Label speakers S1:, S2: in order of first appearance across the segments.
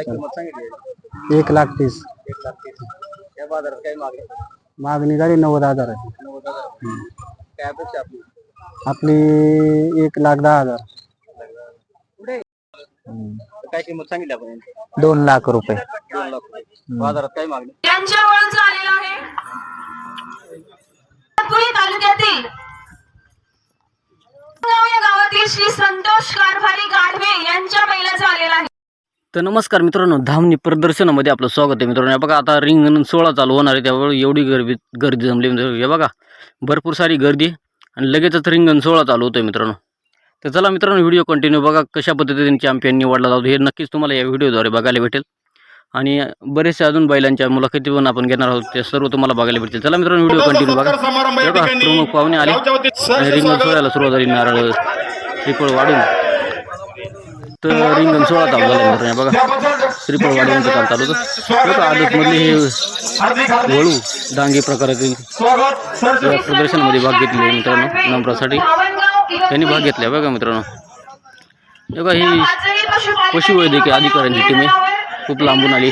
S1: काय
S2: चालेल.
S1: किंमत सांगितली
S2: एक लाख तीस.
S1: एक लाख तीस. या बाजारात काय मागणी?
S2: मागणी झाली नव्वद हजार. आहे
S1: नव्वद हजार. काय अपेक्षा आपली?
S2: आपली एक लाख दहा हजार.
S1: काय किंमत सांगितली आपण?
S2: दोन लाख रुपये.
S1: दोन लाख रुपये. बाजारात काय मागणी?
S3: यांच्यावरून झालेला आहे. पुणे तालुक्यातील गाव या गावातील श्री संतोष कारभारी गाढवे यांच्या बैलाचा आलेला आहे.
S4: तर नमस्कार मित्रांनो धामणी प्रदर्शनामध्ये आपलं स्वागत आहे मित्रांनो. हे बघा आता रिंगण सोळा चालू होणार आहे त्यावेळी एवढी गर्दी गर्दी जमली मित्रांनो. हे बघा भरपूर सारी गर्दी आणि लगेचच रिंगण सोळा चालू होतोय मित्रांनो. तर चला मित्रांनो व्हिडिओ कंटिन्यू बघा कशा पद्धतीने चॅम्पियन निवडला जातो हे नक्कीच तुम्हाला या व्हिडिओद्वारे बघायला भेटेल. आणि बरेचसे अजून बैलांच्या मुलाखती पण आपण घेणार आहोत ते सर्व तुम्हाला बघायला भेटेल चला मित्रांनो व्हिडिओ कंटिन्यू बघा. बघा प्रमुख पाहुणे आले. रिंगण सोहळ्याला सुरुवात झाली नारळ श्रीफळ वाढून. तर रिंगण सोळा चालू झाला मित्रांनो बघा. श्रीफळ वाढवण्याचं काम चालू होतं. बघा आदतमधले हे वळू डांगे प्रकारातील या प्रदर्शनामध्ये भाग घेतले मित्रांनो नम्रासाठी त्यांनी भाग घेतला बघा मित्रांनो. बघा ही पशुवैद्यकीय अधिकाऱ्यांची टीम आहे. खूप लांबून आली.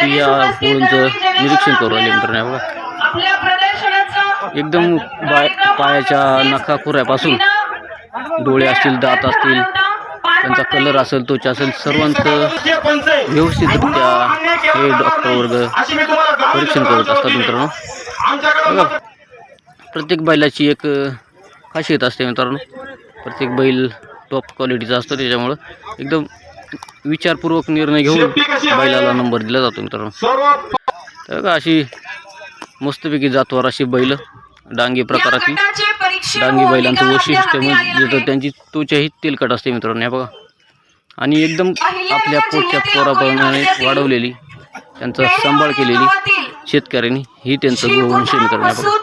S4: ती या पोळींचं निरीक्षण करू आली मित्रांनो बघा. एकदम बाय पायाच्या नखाखुऱ्यापासून डोळे असतील दात असतील त्यांचा कलर असेल त्वच असेल सर्वांचं व्यवस्थितरित्या हे डॉक्टर वर्ग परीक्षण करत असतात मित्रांनो. बघा प्रत्येक बैलाची एक खासियत असते मित्रांनो. प्रत्येक बैल टॉप क्वालिटीचा असतो त्याच्यामुळं. एकदम विचारपूर्वक निर्णय घेऊन बैलाला नंबर दिला जातो मित्रांनो. तर बघा अशी मस्तपैकी जातवार अशी बैल डांगी प्रकारातली डांगी बैलांचं वैशिष्ट्य म्हणजे त्यांची त्वचाही तेलकट असते मित्रांनो हे बघा. आणि एकदम आपल्या पोटच्या पोराप्रमाणे वाढवलेली त्यांचा सांभाळ केलेली शेतकऱ्यांनी ही त्यांचं गोवंश आहे मित्रांनो बघा.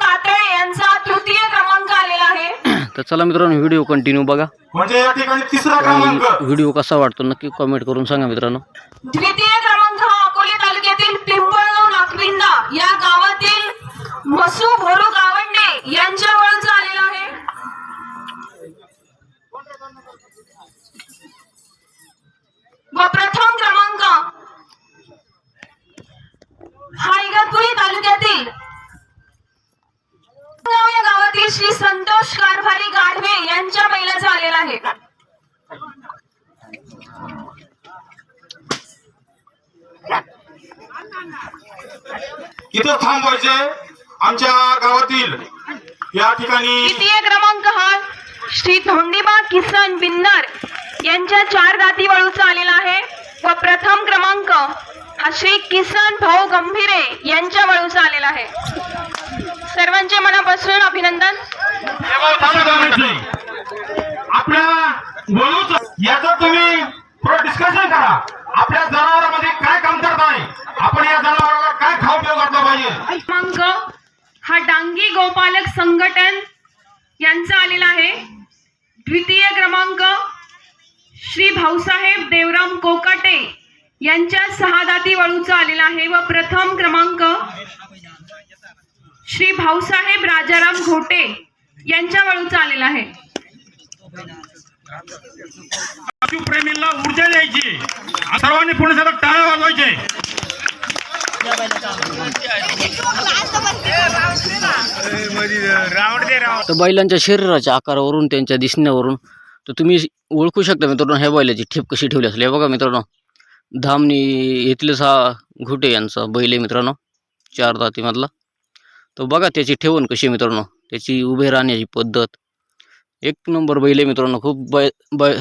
S3: यांचा तृतीय क्रमांक आलेला आहे.
S4: तर चला मित्रांनो व्हिडिओ कंटिन्यू बघा.
S5: म्हणजे या ठिकाणी तिसरा
S4: आणि
S5: क्रमांक.
S4: व्हिडिओ कसा वाटतो नक्की कमेंट करून सांगा मित्रांनो.
S3: द्वितीय क्रमांक हा अकोले तालुक्यातील पिंपळगाव नागपिंडा या गावातील मसू भोरू गावंडे यांच्यावरून व प्रथम क्रमांक. हा इगतपुरी तालुक्यातील या गावातील श्री संतोष कारभारी गाढवे यांच्या बैलाचा आलेला आहे.
S5: इथं थांबवायचे आमच्या गावातील या ठिकाणी
S3: द्वितीय क्रमांक हा श्री धोंडीबा किसन बिन्नर यांच्या चार दाती वळूचा आलेला आहे. व प्रथम क्रमांक हा श्री किसन भाऊ गंभीरे यांच्या वळूचा आलेला आहे. सर्वांचे मनापासून अभिनंदन.
S5: आपल्या बोलूच याचं तुम्ही थोडं डिस्कशन करा. आपल्या जनावरांमध्ये काय कमतरता आहे? आपण या जनावराला काय खाऊ पिऊ पाहिजे?
S3: क्रमांक हा डांगी गोपालक संघटन यांचा आलेला आहे. द्वितीय क्रमांक श्री भाऊसाहेब देवराम कोकाटे यांच्या सहा दाती वळूचा आलेला आहे व प्रथम क्रमांक श्री भाऊसाहेब राजाराम घोटे यांच्या वळूचा आलेला आहे.
S5: प्रेमींना ऊर्जा द्यायची. सर्वांनी पुढे सतत टाळ्या वाजवायचे.
S4: तर बैलांच्या शरीराच्या आकारावरून त्यांच्या दिसण्यावरून तर तुम्ही ओळखू शकता मित्रांनो ह्या बैलाची ठेप कशी ठेवली असेल. हे बघा मित्रांनो धामनी येथीलच हा घुटे यांचा बैल आहे मित्रांनो चार दातीमधला. तर बघा त्याची ठेवण कशी मित्रांनो त्याची उभे राहण्याची पद्धत. एक नंबर बैल आहे मित्रांनो खूप बै बै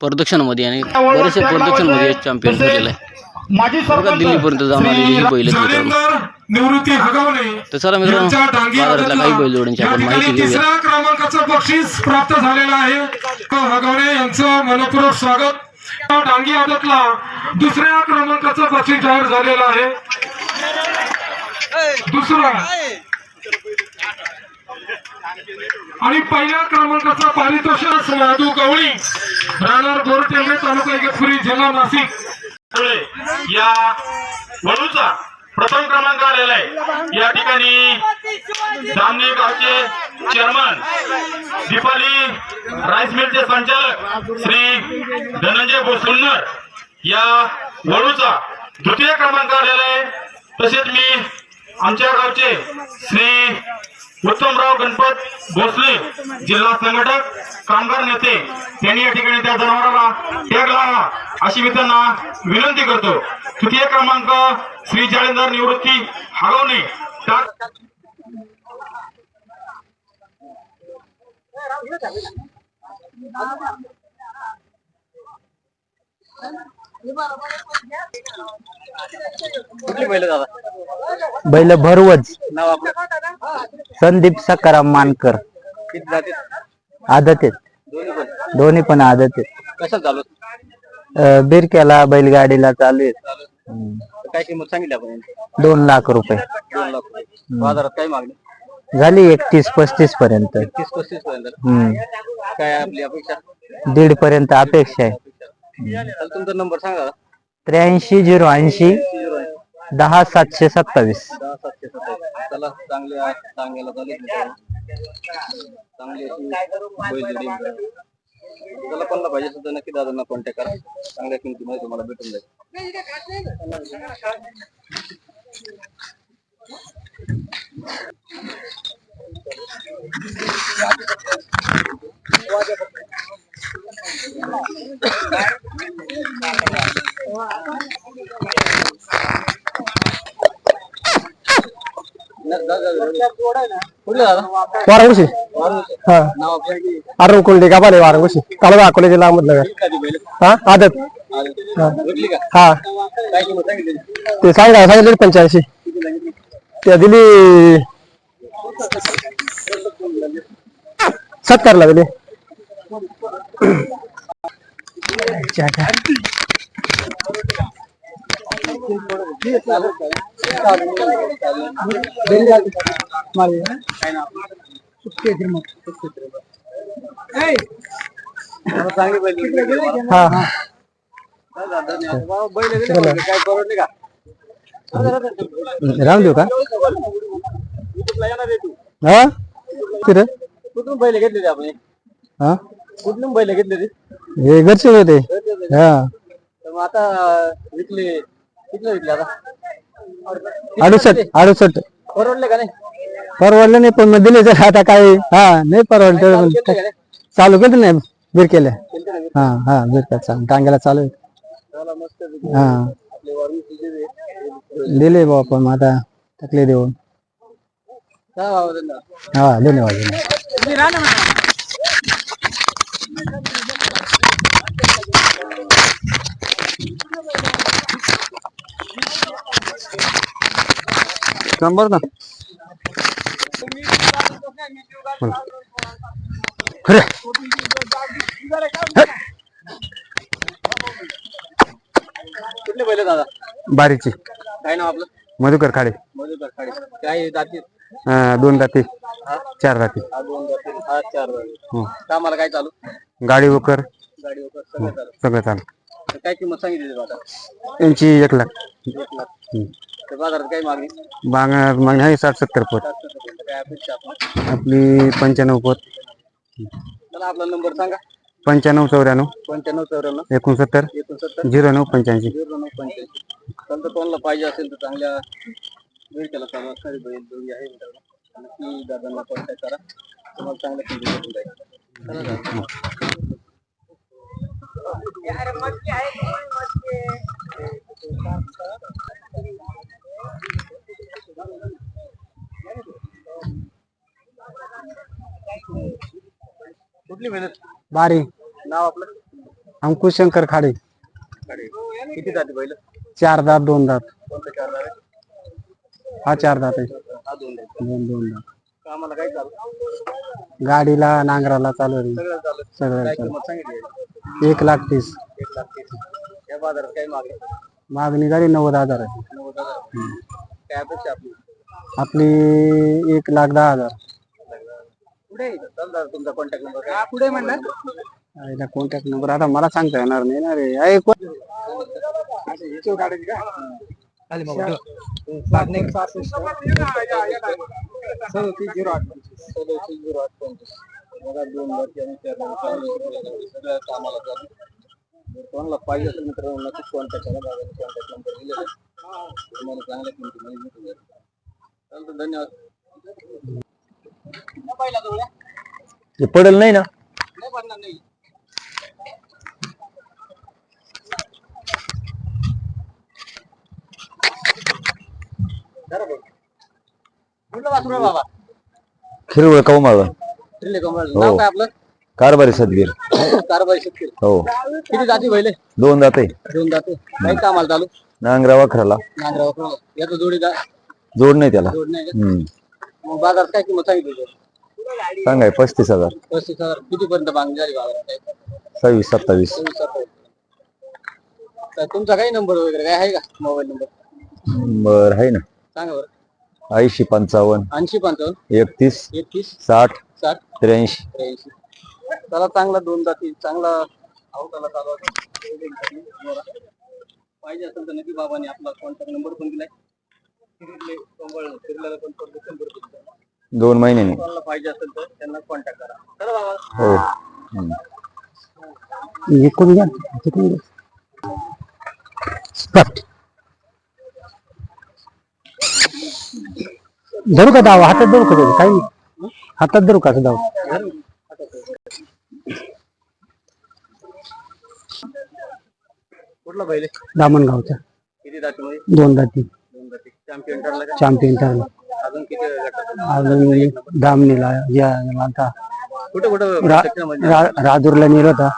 S4: प्रदक्षिणामध्ये आणि बरेचसे प्रदक्षिणामध्ये चॅम्पियन झालेला आहे. बघा दिल्लीपर्यंत ही बैल
S5: निवृत्ती हगवणे
S4: तर चला मित्रांनो बाजारातल्या काही आपण माहिती घेऊया.
S5: तिसऱ्या क्रमांकाचं बक्षीस प्राप्त झालेलं आहे. हगवणे यांचं मनपूर्वक स्वागत. डांगी आदतला दुसऱ्या क्रमांकाचं बक्षीस जाहीर झालेलं आहे. दुसरा. आणि पहिल्या क्रमांकाचा पारितोषिक माधू गवळी राहणार गोरटेंबे तालुका इगतपुरी जिल्हा नाशिक. या वळूचा प्रथम क्रमांक आलेला आहे. या ठिकाणी धामणी गावचे चेअरमन दीपाली राईस मिलचे संचालक श्री धनंजय भोसुन्नर या वळूचा द्वितीय क्रमांक आलेला आहे. तसेच मी आमच्या गावचे श्री उत्तमराव गणपत भोसले जिल्हा संघटक कामगार नेते. त्यांनी या ठिकाणी त्या जनावराला टॅग लावा. अशी मी त्यांना विनंती करतो. तृतीय क्रमांक श्री जाळींदर निवृत्ती
S1: दादा.
S6: बैल भरवज.
S1: नाव आपलं.
S6: संदीप सकाराम मानकर
S1: किती
S6: आदत आहेत
S1: दोन्ही पण
S6: दोन्ही पण आदत आहेत
S1: चालू
S6: बिरक्याला बैलगाडीला चालू आहेत हम्म.
S1: काय किंमत सांगितली आपण यांची?
S6: दोन लाख रुपये
S1: दोन लाख रुपये. बाजारात काय मागणी
S6: झाली एकतीस पस्तीस पर्यंत
S1: तीस पस्तीस पर्यंत
S6: हम्म.
S1: काय आपली अपेक्षा
S6: दीड पर्यंत अपेक्षा आहे
S1: तुमचा नंबर सांगा.
S6: त्र्याऐंशी झिरो ऐंशी. दहा सातशे सत्तावीस.
S1: दहा सातशे सत्तावीस. त्याला चांगले सांगायला चालेल मित्रांनो. चांगली अशी बैलजोडी त्याला कोणाला पाहिजे असेल तर नक्की दादांना कॉन्टॅक्ट करा. चांगल्या किमतीमध्ये तुम्हाला भेटून जाईल.
S6: हा.
S1: नाव आपलं
S6: आरो कोल्डे का बाले वारांगुशी काल अकोले जिल्हा
S1: बैल.
S6: हा आदत. हा. ते सांगा सांगितले पंच्याऐंशी. त्या दिली सत्कारला दिली. हा
S1: परवडले का
S6: राहून देऊ का हा तिथे
S1: कुठून बैल घेतले आपण हे?
S6: हा
S1: कुठून बैल घेतले ते
S6: हे घरचे होते हा
S1: आता विकले किती विकले आता?
S6: अडुसष्ट अडुसष्ट.
S1: परवडले का नाही?
S6: परवडलं नाही पण मग दिले तर आता काय हा नाही परवडलं तर
S1: केलं का नाही?
S6: चालू केलं नाही बिरकेल्या? हा हा बिरका चालू टांग्याला चालू आहे.
S1: चला मस्त पैकी.
S6: हा.
S1: आपले वरून तुझे बे.
S6: दिले बाबा पण मग आता टाकले देऊन.
S1: काय भाव त्यांना
S6: हा धन्यवाद धन्यवाद. शंभर ना. खरे
S1: कुठले बैल दादा?
S6: बारीची.
S1: काय नाव आपलं?
S6: मधुकर खाडे.
S1: मधुकर खाडे. काय जाती?
S6: अं, दोन राती चार राती
S1: हा दोन जाती. हा चार जाती.
S6: हो.
S1: कामाला काय चालू?
S6: गाडी वकर.
S1: गाडी वगैरे सगळं चालू.
S6: सगळं चालू.
S1: तर काय किंमत सांगितली दादा
S6: यांची एक लाख.
S1: एक लाख. तर बाजारात काय मागणी?
S6: बांगणार मागणी आहे साठ सत्तर
S1: सत्तर काय अपेक्षा आपण?
S6: आपली पंच्याण्णव पोत
S1: चला आपला नंबर सांगा.
S6: पंच्याण्णव चौऱ्याण्णव.
S1: पंच्याण्णव चौऱ्याण्णव.
S6: एकोणसत्तर.
S1: एकोणसत्तर.
S6: झिरो नऊ पंच्याऐंशी.
S1: झिरो नऊ पंच्याऐंशी. तर कोणाला पाहिजे असेल तर चांगल्या भेटायला चालू असणारी बैल जोडी आहे मित्रांनो नक्की दादांना कॉन्टॅक्ट करा. तुम्हाला चांगल्या किमती भेटून जाईल. चला दादा. कुठली मेहनत?
S6: बारी.
S1: नाव आपलं?
S6: अंकुश शंकर खाडे.
S1: किती जाते बैल
S6: चार दात दोन दात.
S1: कोणतं चार
S6: हा चार दात आहे.
S1: हा दोन दात.
S6: दोन दोन दात.
S1: कामाला काय चालू?
S6: गाडीला नांगराला चालू आहे.
S1: सगळं चालू
S6: सगळं
S1: काय
S6: चालू.
S1: किंमत सांगितली
S6: एक लाख तीस.
S1: एक लाख तीस या बाजारात काय मागणी?
S6: मागणी झाली नव्वद हजार. आहे
S1: नव्वद हजार. काय अपेक्षा आपली?
S6: आपली एक लाख दहा हजार.
S1: दादा तुमचा कॉन्टॅक्ट नंबर म्हणलं?
S6: आईला कॉन्टॅक्ट नंबर आता मला सांगता येणार नाही ना रे. आहे कोण-
S1: सदतीस झिरो आठ सदतीस झिरो आठ पंचवीस दोन वर्ष आणि चार सगळ्या कामाला चालू. कोणाला पाहिजे असेल मित्रांनो नक्कीच कॉन्टॅक्ट करा. दादाने कॉन्टॅक्ट नंबर दिले आहे. तुम्हाला चांगल्या किमतीमध्ये भेटून जाईल चालतं धन्यवाद.
S2: ते पडेल नाही ना?
S1: नाही पडणार नाही.
S2: खिरवळ कमळ
S1: नाव काय आपलं?
S2: कारभारी सदगीर.
S1: कारभारी शेतकरी
S2: हो.
S1: किती जाती पहिले?
S2: दोन जाते.
S1: दोन जाते. काही कामाला चालू?
S2: नांगरा वाखराला.
S1: नांदरा वखरा. याचं जोडीदार
S2: जोड नाही त्याला.
S1: जोड नाही का?
S2: हम्म.
S1: मग बाजारात काय किंमत सांगितली होती?
S2: सांगाय पस्तीस हजार.
S1: पस्तीस हजार. किती पर्यंत मागणी झाली बाजारात काय
S2: सव्वीस सत्तावीस.
S1: सव्वीस. तर तुमचा काही नंबर वगैरे काय आहे का? मोबाईल नंबर
S2: बर आहे ना.
S1: सांगा बरं.
S2: ऐंशी पंचावन्न.
S1: ऐंशी पंचावन्न.
S2: एकतीस.
S1: एकतीस.
S2: साठ.
S1: साठ
S2: त्र्याऐंशी.
S1: त्र्याऐंशी त्याला चांगला दोन जाती चांगला अवताला चालू आहे. पाहिजे असेल तर नक्की बाबांनी आपला कॉन्टॅक्ट नंबर पण दिलाय. फिरले कंबळ फिरल्याला पण दिला
S2: दोन महिन्याने
S1: कोणाला पाहिजे असेल तर त्यांना कॉन्टॅक्ट करा. चला बाबा.
S2: हो. हम्म. धरू का दावा? हातात धरू का? काही नाही. हातात धरू का दावा
S1: कुठला पहिले?
S2: दामणगावचा.
S1: किती जातीमध्ये
S2: दोन जाती.
S1: चॅम्पियन ठरला का?
S2: चॅम्पियन ठरला.
S1: अजून किती
S2: अजून दामणीला या आता
S1: कुठं कुठं
S2: राजूरला नेला होता.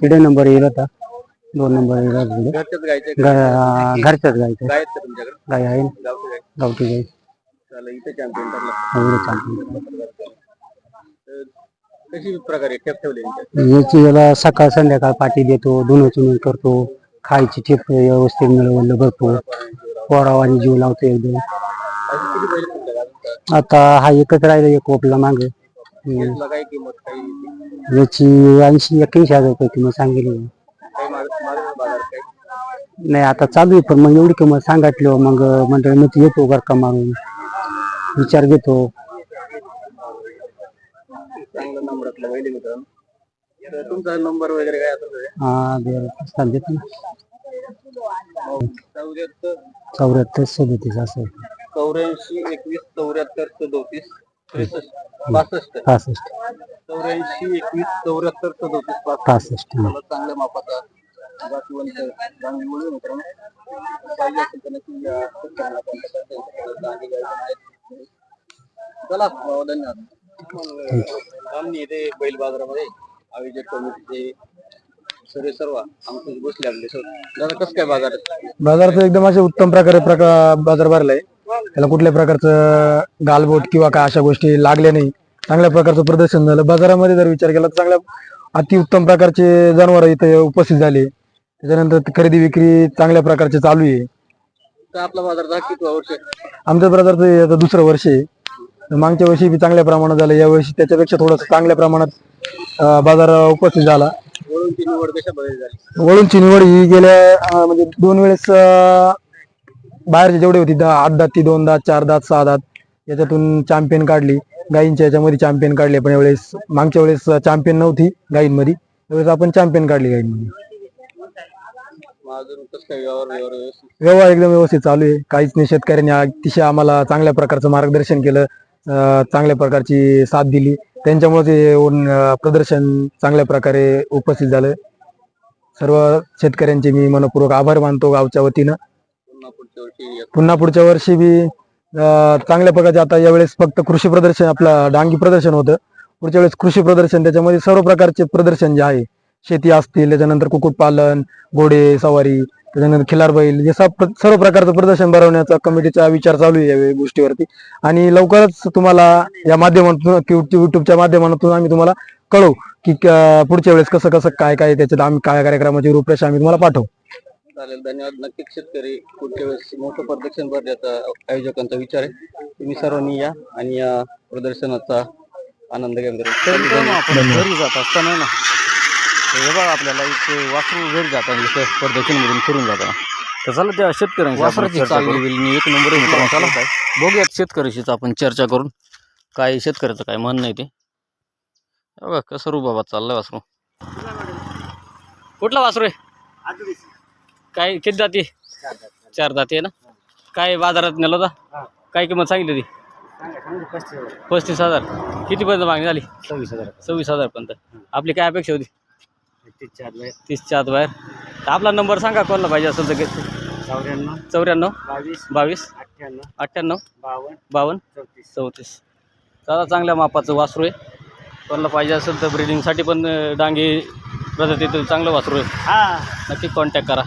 S2: तिथे नंबर येईल होता. दोन नंबर येईल.
S1: घरच्याच गायचे
S2: घरच्याच गायचं.
S1: गाय
S2: आहे
S1: गावठी गाय चालेल इथे चॅम्पियन ठरला
S2: एवढं चालतं
S1: तर कशी प्रकारे ठेप ठेवली?
S2: याची याला सकाळ संध्याकाळ पाठी देतो धुणं चुणून करतो खायची ठेप व्यवस्थित मिळवलं करतो पोरावानी जीव लावतो एकदम.
S1: अजून किती पहिले तुमच्या गावात?
S2: आता हा एकच राहिला एक ओपला मागे.
S1: केसला काय किंमत? काही
S2: याची ऐंशी एक्क्याऐंशी हजार रुपये किंमत सांगितली.
S1: काही माग मागं बाजार काही
S2: नाही आता चालू आहे पण मग एवढी किंमत सांगितली मग मंडळमध्ये येतो का मारून. विचार घेतो.
S1: चांगलं मित्रांनो. तर तुमचा नंबर वगैरे काय असेल तर
S2: हा दे- प्रस्ताव देतो ना
S1: चौऱ्याहत्तर.
S2: चौऱ्याहत्तर सदतीस असं
S1: चौऱ्याऐंशी एकवीस चौऱ्याहत्तर सदोतीस त्रेसष्ट बासष्ट
S2: पासष्ट.
S1: चौऱ्याऐंशी एकवीस चौऱ्याहत्तर सदोतीस
S2: पासष्ट.
S1: मला चांगल्या मापाचा जातीवंत मित्रांनो पाहिजे असेल तर नक्की या चला भाऊ, धन्यवाद आम्ही बैल बाजारामध्ये आयोजक कमिटीचे सर्व सर्व आमचे बसले सर दादा कसं काय बाजार आहे?
S2: एकदम असे उत्तम प्रकारे प्रकार बाजार भरलाय. त्याला कुठल्या प्रकारचं गालबोट किंवा काय अशा गोष्टी लागल्या नाही. चांगल्या प्रकारचं प्रदर्शन झालं. बाजारामध्ये जर विचार केला तर चांगल्या अतिउत्तम प्रकारचे जनावर इथे उपस्थित झाले. त्याच्यानंतर खरेदी विक्री चांगल्या प्रकारचे चालू आहे.
S1: तर आपला बाजार दहा किती वर्ष?
S2: आमच्या बाजारचं हे आता दुसरं वर्ष आहे. तर मागच्या वर्षी बी चांगल्या प्रमाणात झालं. या वर्षी त्याच्यापेक्षा थोडंसं चांगल्या प्रमाणात अं, बाजार उपस्थित झाला.
S1: वळूनची निवड झाली?
S2: वळूनची निवड ही गेल्या अं, म्हणजे दोन वेळेस अं, बाहेरचे जेवढे होती दहा आठ दात ती दोन दात चार दात सहा दात याच्यातून चॅम्पियन काढली. गायींच्या याच्यामध्ये चॅम्पियन काढले. पण यावेळेस मागच्या वेळेस चॅम्पियन नव्हती गायींमध्ये त्यावेळेस आपण चॅम्पियन काढली गायींमध्ये
S1: मग अजून कसं काय व्यवहार
S2: एकदम व्यवस्थित चालू आहे. काहीच नाही शेतकऱ्यांनी अतिशय आम्हाला चांगल्या प्रकारचं मार्गदर्शन केलं. चांगल्या प्रकारची साथ दिली. त्यांच्यामुळे ते प्रदर्शन चांगल्या प्रकारे उपस्थित झालं. सर्व शेतकऱ्यांचे मी मनपूर्वक आभार मानतो गावच्या वतीनं.
S1: पुन्हा पुढच्या वर्षी
S2: बी चांगल्या प्रकारचे आता यावेळेस फक्त कृषी प्रदर्शन आपलं डांगी प्रदर्शन होतं. पुढच्या वेळेस कृषी प्रदर्शन त्याच्यामध्ये सर्व प्रकारचे प्रदर्शन जे आहे शेती असतील त्याच्यानंतर कुक्कुटपालन घोडे सवारी त्याच्यानंतर खिलार बैल हे सब सर्व प्रकारचं प्रदर्शन भरवण्याचा कमिटीचा विचार चालू आहे या गोष्टीवरती. आणि लवकरच तुम्हाला या माध्यमातून युट्यूबच्या माध्यमातून आम्ही तुम्हाला कळवू की पुढच्या वेळेस कसं कसं काय काय त्याच्यात आम्ही काय कार्यक्रमाची रूपरेषा आम्ही तुम्हाला पाठवू.
S1: चालेल धन्यवाद. नक्कीच शेतकरी पुढच्या वेळेस मोठं प्रदर्शन भरण्याचा आयोजकांचा विचार आहे. तुम्ही सर्वांनी या आणि या प्रदर्शनाचा आनंद घ्या मित्रांनो.
S4: आपण घरी जात असताना ना हे बघा आपल्याला एक वासरू घरी जाताना इथं प्रदर्शनमधून फिरून जाताना तर चला त्या शेतकऱ्यांची वासराची एक नंबर मित्रांनो चला. काय बघूयात शेतकऱ्याशीच आपण चर्चा करून. काय शेतकऱ्याचं काय म्हणणं आहे ते. बघा कसं रुबाबात चाललंय वासरू. कुठला वासरू आहे? काय किती जाती? चार जाती आहे ना? काय बाजारात नेलं होता? काय किंमत सांगितली होती? पस्तीस हजार. कितीपर्यंत मागणी झाली?
S7: सव्वीस हजार.
S4: सव्वीस हजारपर्यंत आपली काय अपेक्षा होती?
S7: तीसच्या आत बाहेर
S4: तर आपला नंबर सांगा कोणाला पाहिजे असेल तर
S7: चौऱ्याण्णव.
S4: चौऱ्याण्णव
S7: बावीस.
S4: बावीस
S7: अठ्ठ्याण्णव.
S4: अठ्ठ्याण्णव
S7: बावन्न.
S4: बावन्न
S7: चौतीस.
S4: चौतीस. चांगला चांगल्या मापाचं वासरू आहे. कोणाला पाहिजे असेल तर ब्रिडिंगसाठी पण डांगी प्रजातीचं चांगलं वासरू आहे.
S7: हा.
S4: नक्की कॉन्टॅक्ट करा.